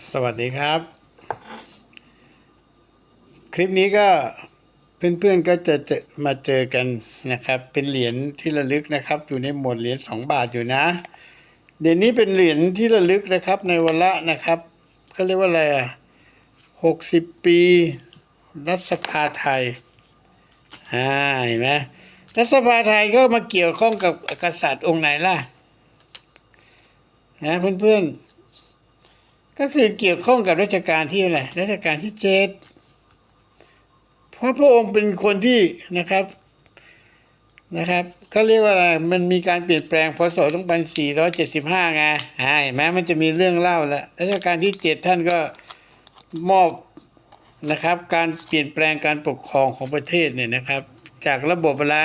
สวัสดีครับ คลิปนี้ก็เพื่อนๆก็จะจอมาเจอกันนะครับ เป็นเหรียญที่ระลึกนะครับ อยู่ในหมวดเหรียญสองบาทอยู่นะเดี๋ยวนี้เป็นเหรียญที่ระลึกนะครับ ในวันละนะครับเขาเรียกว่าอะไรอะหกสิบปี รัฐสภาไทยอ่าเห็นไหมรัฐสภาไทยก็มาเกี่ยวข้องกับกษัตริย์องค์ไหนล่ะนะเพื่อนๆ ก็คือเกี่ยวข้องกับรัชกาลที่อะไรรัชกาลที่เจ็ดเพราะพระองค์เป็นคนที่นะครับนะครับเขาเรียกว่าอะไรมันมีการเปลี่ยนแปลงพศ2475ไงอ่าเห็นไหมมันจะมีเรื่องเล่าแล้วรัชกาลที่เจ็ดท่านก็มอบนะครับ การเปลี่ยนแปลงการปกครองของประเทศเนี่ยนะครับ จากระบบอะไร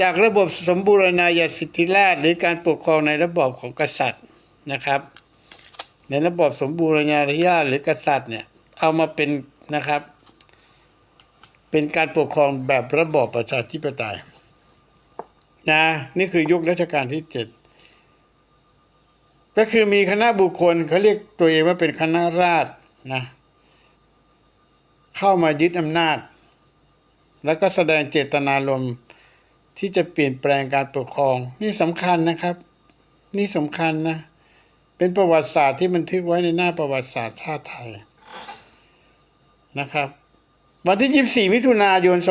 จากระบบสมบูรณาญาสิทธิราชหรือการปกครองในระบอบของกษัตริย์นะครับ ในระบบสมบูรณาญาติหรือกษัตริย์เนี่ยเอามาเป็นนะครับ เป็นการปกครองแบบระบอบประชาธิปไตยนะนี่คือยุครัชกาลที่เจ็ดก็คือมีคณะบุคคลเขาเรียกตัวเองว่าเป็นคณะราษฎรนะเข้ามายึดอำนาจ แล้วก็แสดงเจตนารมณ์ที่จะเปลี่ยนแปลงการปกครอง นี่สำคัญนะครับ นี่สำคัญนะ เป็นประวัติศาสตร์ที่บันทึกไว้ในหน้าประวัติศาสตร์ชาติไทยนะครับ วันที่ 24 มิถุนายน 2500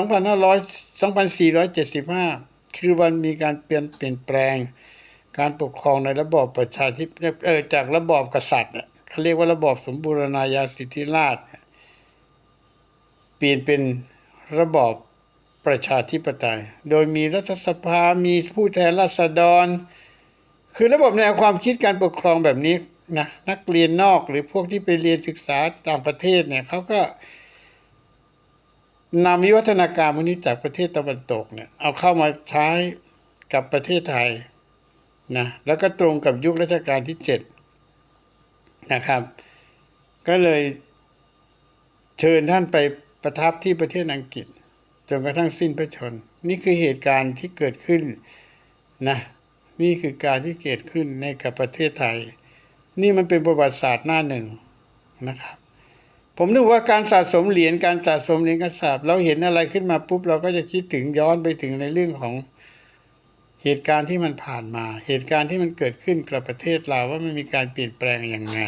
2475 คือวันมีการเปลี่ยนเปลี่ยนแปลง การปกครองในระบอบประชาธิปไตยเออจากระบอบกษัตริย์เขาเรียกว่าระบอบสมบูรณาญาสิทธิราชเนี่ยเปลี่ยนเป็นระบอบประชาธิปไตย โดยมีรัฐสภา มีผู้แทนราษฎร คือระบบแนวความคิดการปกครองแบบนี้นะนักเรียนนอกหรือพวกที่ไปเรียนศึกษาต่างประเทศเนี่ยเขาก็นำวิวัฒนาการพวกนี้จากประเทศตะวันตกเนี่ยเอาเข้ามาใช้กับประเทศไทยนะแล้วก็ตรงกับยุครัชกาลที่เจ็ดนะครับ ก็เลยเชิญท่านไปประทับที่ประเทศอังกฤษ จนกระทั่งสิ้นพระชน นี่คือเหตุการณ์ที่เกิดขึ้นนะ นี่คือการที่เกิดขึ้นในกับประเทศไทย นี่มันเป็นประวัติศาสตร์หน้าหนึ่งนะครับ ผมนึกว่าการสะสมเหรียญการสะสมเหรียญกระสาบเราเห็นอะไรขึ้นมาปุ๊บเราก็จะคิดถึงย้อนไปถึงในเรื่องของเหตุการณ์ที่มันผ่านมา เหตุการณ์ที่มันเกิดขึ้นกับประเทศเราว่ามันมีการเปลี่ยนแปลงอย่างไง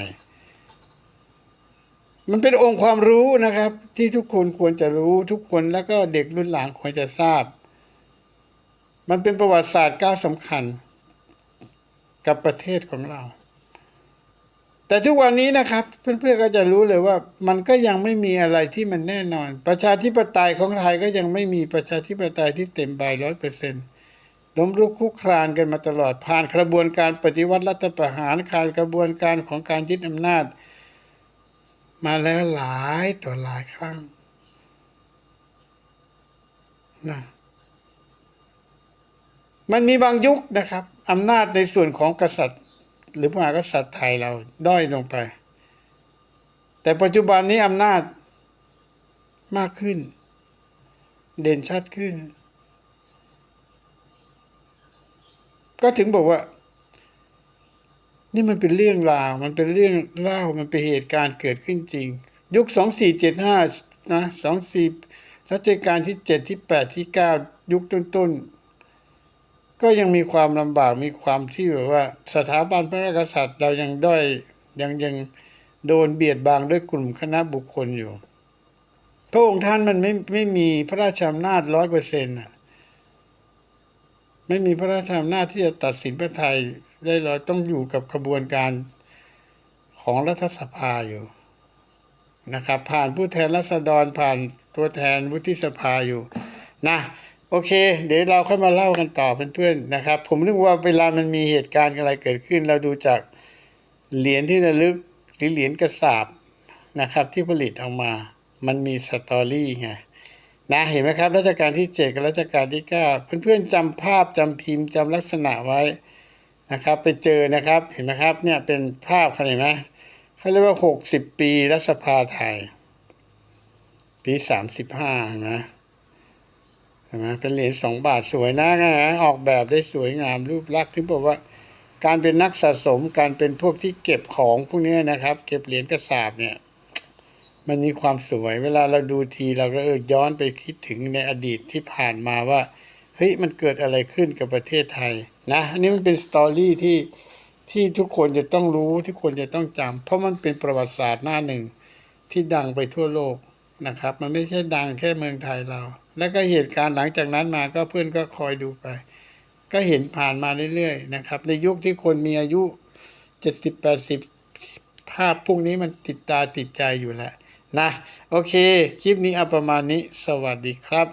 มันเป็นองค์ความรู้นะครับ ที่ทุกคนควรจะรู้ทุกคนแล้วก็เด็กรุ่นหลังควรจะทราบ มันเป็นประวัติศาสตร์ก้าวสำคัญ กับประเทศของเรา แต่ทุกวันนี้นะครับ เพื่อนๆก็จะรู้เลยว่ามันก็ยังไม่มีอะไรที่มันแน่นอน ประชาธิปไตยของไทยก็ยังไม่มีประชาธิปไตยที่เต็มใบร้อยเปอร์เซ็นต์ล้มลุกคุกคลานกันมาตลอดผ่านกระบวนการปฏิวัติรัฐประหารผ่านกระบวนการของการยึดอำนาจ มาแล้วหลายต่อหลายครั้งนะ มันมีบางยุคนะครับอำนาจในส่วนของกษัตริย์ หรือพระมหากษัตริย์ไทยเราด้อยลงไป แต่ปัจจุบันนี้อำนาจมากขึ้น เด่นชัดขึ้น ก็ถึงบอกว่า นี่มันเป็นเรื่องราว มันเป็นเรื่องเล่ามันเป็นเหตุการณ์เกิดขึ้นจริง ยุคสองสี่เจ็ดห้านะสองสี่รัชกาลที่เจ็ดที่แปดที่เก้ายุคต้นๆ ก็ยังมีความลำบากมีความที่แบบว่า สถาบันพระมหากษัตริย์ เรายังด้อยยังยังโดนเบียดบังด้วยกลุ่มคณะบุคคลอยู่ พระองค์ท่านมันไม่ไม่มีพระราชอำนาจร้อยเปอร์เซ็นต์อะไม่มีพระราชอำนาจที่จะตัดสินพระไทยได้เราต้องอยู่กับกระบวนการของรัฐสภาอยู่นะครับ ผ่านผู้แทนรัษฎรผ่านตัวแทนวุฒิสภาอยู่นะ โอเค เดี๋ยวเราค่อยมาเล่ากันต่อเพื่อนๆนะครับ ผมนึกว่าเวลามันมีเหตุการณ์อะไรเกิดขึ้น เราดูจากเหรียญที่ระลึกหรือเหรียญกระสาบนะครับ ที่ผลิตออกมา มันมีสตอรี่ไงนะเห็นไหมครับรัชกาลที่เจ็ดกับรัชกาลที่เก้าเพื่อนๆจำภาพจำพิมพ์จำลักษณะไว้นะครับ ไปเจอนะครับเห็นไหมครับเนี่ยเป็นภาพเขาเห็นไหมเขาเรียกว่าหกสิบปีรัฐสภาไทย ปีสามสิบห้านะ เห็นไหมเป็นเหรียญสองบาทสวยนะนะออกแบบได้สวยงามรูปลักษณ์ถึงบอกว่า การเป็นนักสะสมการเป็นพวกที่เก็บของพวกนี้นะครับ เก็บเหรียญกระสาบเนี่ย มันมีความสวย เวลาเราดูทีเราก็เออย้อนไปคิดถึงในอดีตที่ผ่านมาว่าเฮ้ยมันเกิดอะไรขึ้นกับประเทศไทยนะอันนี้มันเป็นสตอรี่ที่ที่ทุกคนจะต้องรู้ทุกคนจะต้องจำเพราะมันเป็นประวัติศาสตร์หน้าหนึ่งที่ดังไปทั่วโลกนะครับ มันไม่ใช่ดังแค่เมืองไทยเรา แล้วก็เหตุการณ์หลังจากนั้นมาก็เพื่อนก็คอยดูไป ก็เห็นผ่านมาเรื่อยๆนะครับ ในยุคที่คนมีอายุเจ็ดสิบแปดสิบภาพพวกนี้มันติดตาติดใจอยู่แล้วนะ โอเค คลิปนี้เอาประมาณนี้ สวัสดีครับ